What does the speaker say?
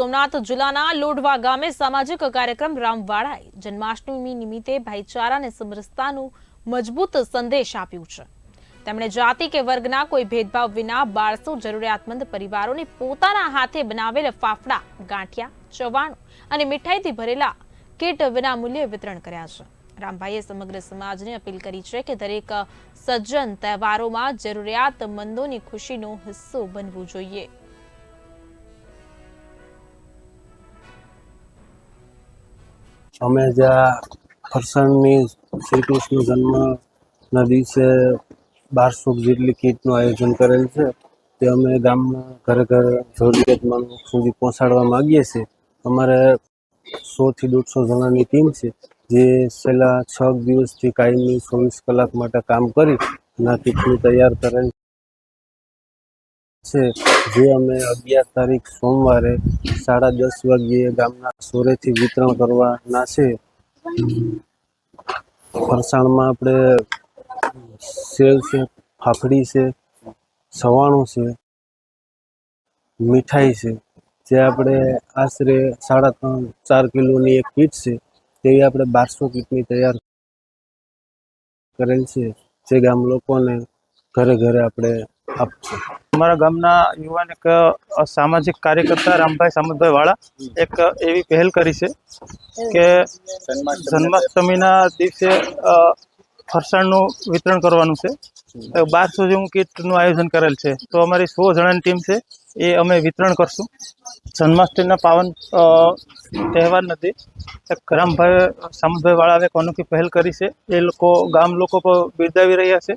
સોમનાથ જિલ્લાના લોઢવા ગામે સામાજિક કાર્યક્રમ રામવાળાએ જન્માષ્ટમી નિમિત્તે ભાઈચારા અને સમરસતાનું મજબૂત સંદેશ આપ્યું છે. તેમણે જાતિ કે વર્ગના કોઈ ભેદભાવ વિના બારસો જરૂરિયાતમંદ પરિવારોને પોતાના હાથે બનાવેલ ફાફડા, ગાંઠિયા, ચવાણું અને મીઠાઈથી ભરેલા કીટ વિના મૂલ્યે વિતરણ કર્યા છે. રામભાઈએ સમગ્ર સમાજને અપીલ કરી છે કે દરેક સજ્જન તહેવારોમાં જરૂરિયાતમંદોની ખુશીનો હિસ્સો બનવું જોઈએ. અમે જ્યાં ફરસાણની શ્રી જન્મના દિવસે બારસો જેટલી કીટનું આયોજન કરેલ છે, તે અમે ગામના ઘરે ઘરે જરૂરિયાતમંદ સુધી પહોંચાડવા માગીએ છીએ. અમારે સોથી દોઢસો જણાની ટીમ છે, જે છેલ્લા છ દિવસથી કાયમી ચોવીસ કલાક માટે કામ કરી આ કીટનું તૈયાર કરેલ છે. જે અમે અગિયાર તારીખ સોમવારે સાડા દસ વાગ્યે ગામના સોરેથી વિતરણ કરવાના છે. ફરસાણમાં આપણે સેવ છે, ફાફડી છે, સવાણું છે, મીઠાઈ છે. જે આપણે આશરે સાડા ત્રણ, ચાર કિલોની એક કીટ છે, તેવી આપણે બારસો કીટની તૈયાર કરેલ છે. જે ગામ લોકોને ઘરે ઘરે આપણે આપશે અમારા ગામના યુવાન એક સામાજિક કાર્યકર્તા રામભાઈ સામંતભાઈ વાળા એક એવી પહેલ કરી છે કે જન્માષ્ટમીના દિવસે ફરસાણનું વિતરણ કરવાનું છે. બારસો જેવું કીટનું આયોજન કરેલ છે. તો અમારી સો જણાની ટીમ છે, એ અમે વિતરણ કરશું. જન્માષ્ટમીના પાવન તહેવાર નથી એક રામભાઈ સામંતભાઈ વાળાએ અનોખી પહેલ કરી છે. એ લોકો, ગામ લોકો બિરદાવી રહ્યા છે.